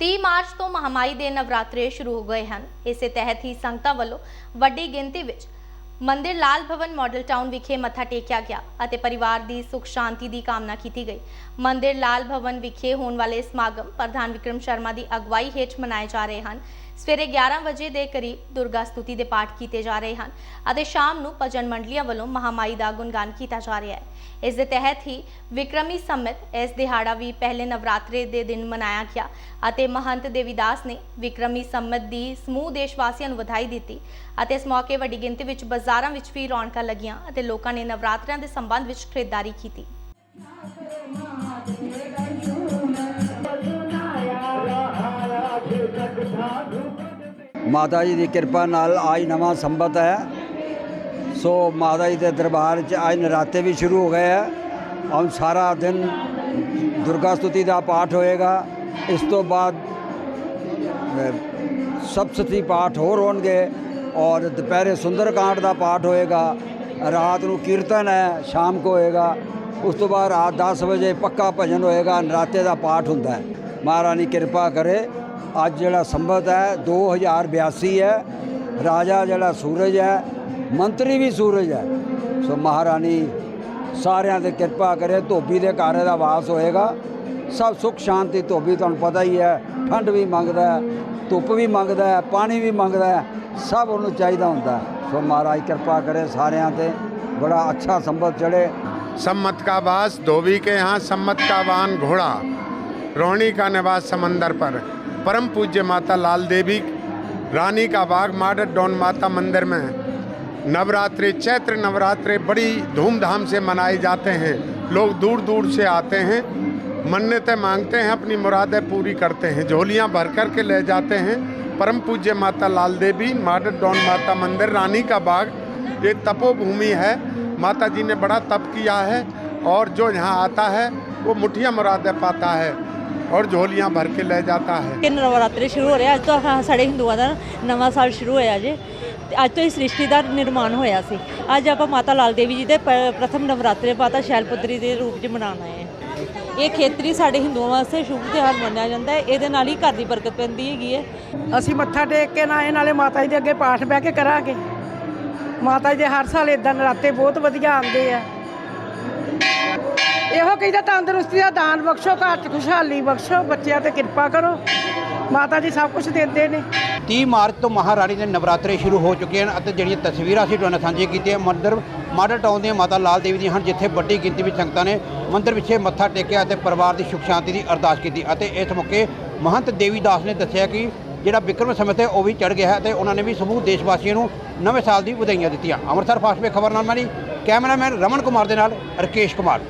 30 March ਤੋਂ ਮਹਾਮਾਈ ਦੇ ਨਵਰਾਤਰੇ ਸ਼ੁਰੂ ਹੋ ਗਏ ਹਨ। ਇਸੇ ਤਹਿਤ ਹੀ ਸੰਗਤਾਂ ਵੱਲੋਂ ਵੱਡੀ ਗਿਣਤੀ ਵਿੱਚ ਮੰਦਿਰ ਲਾਲ ਭਵਨ ਮਾਡਲ ਟਾਊਨ ਵਿਖੇ ਮੱਥਾ ਟੇਕਿਆ ਗਿਆ ਅਤੇ ਪਰਿਵਾਰ ਦੀ ਸੁਖ ਸ਼ਾਂਤੀ ਦੀ ਕਾਮਨਾ ਕੀਤੀ ਗਈ। ਮੰਦਿਰ ਲਾਲ ਭਵਨ ਵਿਖੇ ਹੋਣ ਵਾਲੇ ਸਮਾਗਮ ਪ੍ਰਧਾਨ ਵਿਕਰਮ ਸ਼ਰਮਾ ਦੀ ਅਗਵਾਈ ਹੇਠ ਮਨਾਏ ਜਾ ਰਹੇ ਹਨ। ਸਵੇਰੇ 11 ਵਜੇ ਦੇ ਕਰੀਬ ਦੁਰਗਾ ਸਤੁਤੀ ਦੇ ਪਾਠ ਕੀਤੇ ਜਾ ਰਹੇ ਹਨ ਅਤੇ ਸ਼ਾਮ ਨੂੰ ਭਜਨ ਮੰਡਲੀਆਂ ਵੱਲੋਂ ਮਹਾਮਾਈ ਦਾ ਗੁਣਗਾਨ ਕੀਤਾ ਜਾ ਰਿਹਾ ਹੈ। ਇਸ ਦੇ ਤਹਿਤ ਹੀ ਵਿਕਰਮੀ ਸੰਮਤ ਇਸ ਦਿਹਾੜਾ ਵੀ ਪਹਿਲੇ ਨਵਰਾਤਰੇ ਦੇ ਦਿਨ ਮਨਾਇਆ ਗਿਆ ਅਤੇ ਮਹੰਤ ਦੇਵੀਦਾਸ ਨੇ ਵਿਕਰਮੀ ਸੰਮਤ ਦੀ ਸਮੂਹ ਦੇਸ਼ ਵਾਸੀਆਂ ਨੂੰ ਵਧਾਈ ਦਿੱਤੀ ਅਤੇ ਇਸ ਮੌਕੇ ਵੱਡੀ ਗਿਣਤੀ ਵਿੱਚ ਬਾਜ਼ਾਰਾਂ ਵਿੱਚ ਵੀ ਰੌਣਕਾਂ ਲੱਗੀਆਂ ਅਤੇ ਲੋਕਾਂ ਨੇ ਨਵਰਾਤਰਿਆਂ ਦੇ ਸੰਬੰਧ ਵਿੱਚ ਖਰੀਦਦਾਰੀ ਕੀਤੀ। ਮਾਤਾ ਜੀ ਦੀ ਕਿਰਪਾ ਨਾਲ ਅੱਜ ਨਵਾਂ ਸੰਬਤ ਹੈ। ਸੋ ਮਾਤਾ ਜੀ ਦੇ ਦਰਬਾਰ 'ਚ ਅੱਜ ਨਰਾਤੇ ਵੀ ਸ਼ੁਰੂ ਹੋ ਗਏ ਹੈ ਹੁਣ ਸਾਰਾ ਦਿਨ ਦੁਰਗਾ ਸਤੁਤੀ ਦਾ ਪਾਠ ਹੋਏਗਾ। ਇਸ ਤੋਂ ਬਾਅਦ ਸਪਸਤੀ ਪਾਠ ਹੋਰ ਹੋਣਗੇ ਔਰ ਦੁਪਹਿਰੇ ਸੁੰਦਰਕਾਂਡ ਦਾ ਪਾਠ ਹੋਏਗਾ। ਰਾਤ ਨੂੰ ਕੀਰਤਨ ਹੈ, ਸ਼ਾਮ ਕੋ ਹੋਏਗਾ। ਉਸ ਤੋਂ ਬਾਅਦ ਰਾਤ 10 ਵਜੇ ਪੱਕਾ ਭਜਨ ਹੋਏਗਾ। ਨਰਾਤੇ ਦਾ ਪਾਠ ਹੁੰਦਾ ਹੈ। ਮਹਾਰਾਣੀ ਕਿਰਪਾ ਕਰੇ ਅੱਜ ਜਿਹੜਾ ਸੰਬਤ ਹੈ 2082 ਹੈ ਰਾਜਾ ਜਿਹੜਾ ਸੂਰਜ ਹੈ ਮੰਤਰੀ ਵੀ ਸੂਰਜ ਹੈ ਸੋ ਮਹਾਰਾਣੀ ਸਾਰਿਆਂ ਤੇ ਕਿਰਪਾ ਕਰੇ ਧੋਬੀ ਦੇ ਘਰ ਦਾ ਵਾਸ ਹੋਏਗਾ ਸਭ ਸੁਖ ਸ਼ਾਂਤੀ ਧੋਬੀ ਤੁਹਾਨੂੰ ਪਤਾ ਹੀ ਹੈ ਠੰਡ ਵੀ ਮੰਗਦਾ ਹੈ ਧੁੱਪ ਵੀ ਮੰਗਦਾ ਹੈ ਪਾਣੀ ਵੀ ਮੰਗਦਾ ਹੈ ਸਭ ਉਹਨੂੰ ਚਾਹੀਦਾ ਹੁੰਦਾ ਹੈ। ਸੋ ਮਹਾਰਾਜ ਕਿਰਪਾ ਕਰੇ ਸਾਰਿਆਂ ਤੇ ਬੜਾ ਅੱਛਾ ਸੰਬਤ ਚੜੇ सम्मत का वास धोबी के यहाँ सम्मत का वाहन घोड़ा रोहिणी का निवास समंदर पर परम पूज्य माता लाल देवी, रानी का बाग माडर डॉन माता मंदिर में नवरात्रि, चैत्र नवरात्रि बड़ी धूमधाम से मनाए जाते हैं। लोग दूर दूर से आते हैं, मन्नतें मांगते हैं, अपनी मुरादें पूरी करते हैं, झोलियाँ भर कर के ले जाते हैं। परम पूज्य माता लाल देवी, माडर डॉन माता मंदिर, रानी का बाग, ये तपोभूमि है। माता जी ने बड़ा तप किया है और जो यहाँ आता है, वो मुठिया मुरादें पाता है। ਔਰ ਝੋਲੀਆਂ ਭਰ ਕੇ ਲੈ ਜਾਂਦਾ ਹੈ। ਕਿ ਨਵਰਾਤਰੇ ਸ਼ੁਰੂ ਹੋ ਰਿਹਾ ਅੱਜ ਤੋਂ ਸਾਡੇ ਹਿੰਦੂਆਂ ਦਾ ਨਵਾਂ ਸਾਲ ਸ਼ੁਰੂ ਹੋਇਆ ਜੇ। ਅੱਜ ਤੋਂ ਇਸ ਸ੍ਰਿਸ਼ਟੀ ਦਾ ਨਿਰਮਾਣ ਹੋਇਆ ਸੀ। ਅੱਜ ਆਪਾਂ ਮਾਤਾ ਲਾਲ ਦੇਵੀ ਜੀ ਦੇ ਪ੍ਰਥਮ ਨਵਰਾਤਰੇ ਮਾਤਾ ਸ਼ੈਲਪੁੱਤਰੀ ਦੇ ਰੂਪ 'ਚ ਮਨਾਉਣਾ ਹੈ। ਇਹ ਖੇਤਰੀ ਸਾਡੇ ਹਿੰਦੂਆਂ ਵਾਸਤੇ ਸ਼ੁਭ ਤਿਉਹਾਰ ਮੰਨਿਆ ਜਾਂਦਾ ਹੈ। ਇਹਦੇ ਨਾਲ ਹੀ ਘਰ ਦੀ ਬਰਕਤ ਪੈਂਦੀ ਹੈਗੀ ਹੈ। ਅਸੀਂ ਮੱਥਾ ਟੇਕ ਕੇ ਨਾ ਇਹ ਨਾਲੇ ਮਾਤਾ ਜੀ ਦੇ ਅੱਗੇ ਪਾਠ ਬਹਿ ਕੇ ਕਰਾਂਗੇ। ਮਾਤਾ ਜੀ ਦੇ ਹਰ ਸਾਲ ਇਦਾਂ ਨਰਾਤੇ ਬਹੁਤ ਵਧੀਆ ਆਉਂਦੇ ਆ। ਇਹੋ ਕਹਿੰਦਾ, ਤੰਦਰੁਸਤੀ ਦਾ ਦਾਨ ਬਖਸ਼ੋ, ਘਰ 'ਚ ਖੁਸ਼ਹਾਲੀ ਬਖਸ਼ੋ, ਬੱਚਿਆਂ ਤੇ ਕਿਰਪਾ ਕਰੋ। ਮਾਤਾ ਜੀ ਸਭ ਕੁਝ ਦਿੰਦੇ ਨੇ। 30 ਮਾਰਚ ਤੋਂ ਮਹਾਰਾਣੀ ਦੇ ਨਵਰਾਤਰੇ ਸ਼ੁਰੂ ਹੋ ਚੁੱਕੇ ਹਨ ਅਤੇ ਜਿਹੜੀਆਂ ਤਸਵੀਰਾਂ ਅਸੀਂ ਤੁਹਾਨੂੰ ਸਾਂਝੀਆਂ ਕੀਤੀਆਂ, ਮੰਦਰ, ਮਾਡਲ ਟਾਊਨ ਦੀਆਂ ਮਾਤਾ ਲਾਲ ਦੇਵੀ ਦੀਆਂ ਹਨ, ਜਿੱਥੇ ਵੱਡੀ ਗਿਣਤੀ ਵਿੱਚ ਸੰਗਤਾਂ ਨੇ ਮੰਦਰ ਵਿਖੇ ਮੱਥਾ ਟੇਕਿਆ ਅਤੇ ਪਰਿਵਾਰ ਦੀ ਸੁਖ ਸ਼ਾਂਤੀ ਦੀ ਅਰਦਾਸ ਕੀਤੀ ਅਤੇ ਇਸ ਮੌਕੇ ਮਹੰਤ ਦੇਵੀ ਦਾਸ ਨੇ ਦੱਸਿਆ ਕਿ ਜਿਹੜਾ ਵਿਕਰਮ ਸਮੇਂ ਹੈ ਉਹ ਵੀ ਚੜ ਗਿਆ ਹੈ ਤੇ ਉਹਨਾਂ ਨੇ ਵੀ ਸਮੂਹ ਦੇਸ਼ ਵਾਸੀਆਂ ਨੂੰ ਨਵੇਂ ਸਾਲ ਦੀ ਵਧਾਈਆਂ ਦਿੱਤੀਆਂ। ਅੰਮ੍ਰਿਤਸਰ ਫਾਸਟਵੇ ਖਬਰਨਾਮਾ ਲਈ ਕੈਮਰਾਮੈਨ ਰਮਨ ਕੁਮਾਰ ਦੇ ਨਾਲ ਰਕੇਸ਼ ਕੁਮਾਰ।